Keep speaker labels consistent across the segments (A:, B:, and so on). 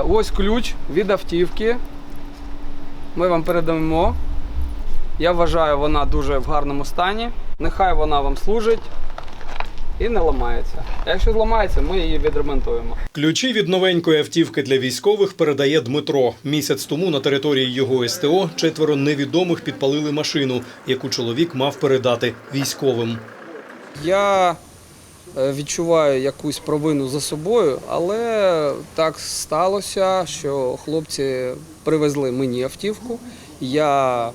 A: ось ключ від автівки. Ми вам передамо. Я вважаю, вона дуже в гарному стані. Нехай вона вам служить і не ламається. А якщо зламається, ми її відремонтуємо.
B: Ключі від новенької автівки для військових передає Дмитро. Місяць тому на території його СТО четверо невідомих підпалили машину, яку чоловік мав передати військовим.
A: Я е, відчуваю якусь провину за собою, але так сталося, що хлопці привезли мені автівку. Я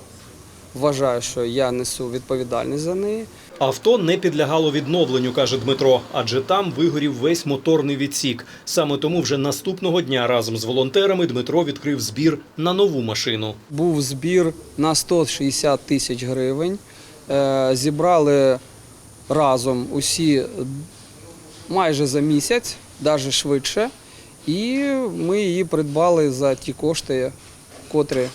A: вважаю, що я несу відповідальність за неї.
B: Авто не підлягало відновленню, каже Дмитро, адже там вигорів весь моторний відсік. Саме тому вже наступного дня разом з волонтерами Дмитро відкрив збір на нову машину.
A: Був збір на 160 тисяч гривень. Е, Зібрали разом усі майже за місяць, навіть швидше. І ми її придбали за ті кошти, котрі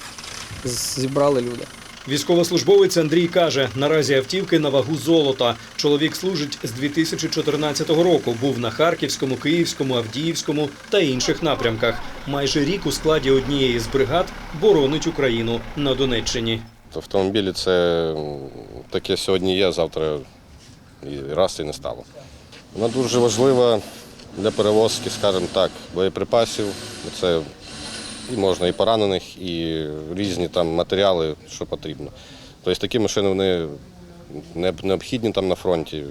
A: зібрали люди.
B: Військовослужбовець Андрій каже, наразі автівки на вагу золота. Чоловік служить з 2014 року. Був на Харківському, Київському, Авдіївському та інших напрямках. Майже рік у складі однієї з бригад боронить Україну на Донеччині.
C: Автомобілі це таке сьогодні є, завтра і раз і не стало. Вона дуже важлива для перевозки, скажімо так, боєприпасів. Це і можна і поранених, і різні там матеріали, що потрібно. Тобто такі машини вони необхідні там на фронті.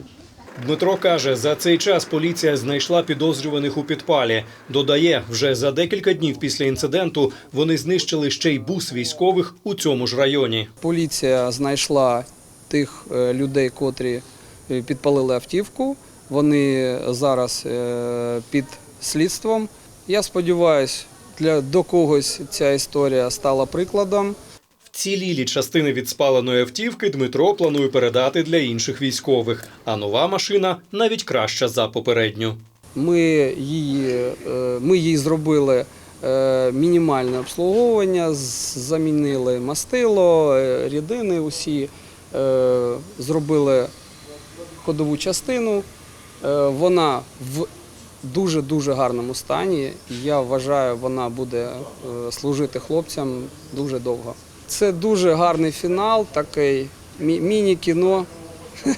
B: Дмитро каже, за цей час поліція знайшла підозрюваних у підпалі. Додає, вже за декілька днів після інциденту вони знищили ще й бус військових у цьому ж районі.
A: Поліція знайшла тих е, людей, котрі підпалили автівку. Вони зараз е, під слідством. Я сподіваюся, для до когось ця історія стала прикладом.
B: Вцілілі частини від спаленої автівки Дмитро планує передати для інших військових. А нова машина навіть краща за попередню.
A: Ми її, е, ми їй зробили е, мінімальне обслуговування, замінили мастило, е, рідини усі, е, зробили ходову частину. Е, Вона в дуже-дуже гарному стані. Я вважаю, вона буде е, служити хлопцям дуже довго. Це дуже гарний фінал, такий міні-кіно,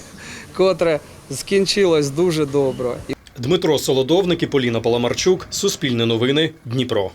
A: котре скінчилось дуже добре.
B: Дмитро Солодовник і Поліна Паламарчук. Суспільне новини. Дніпро.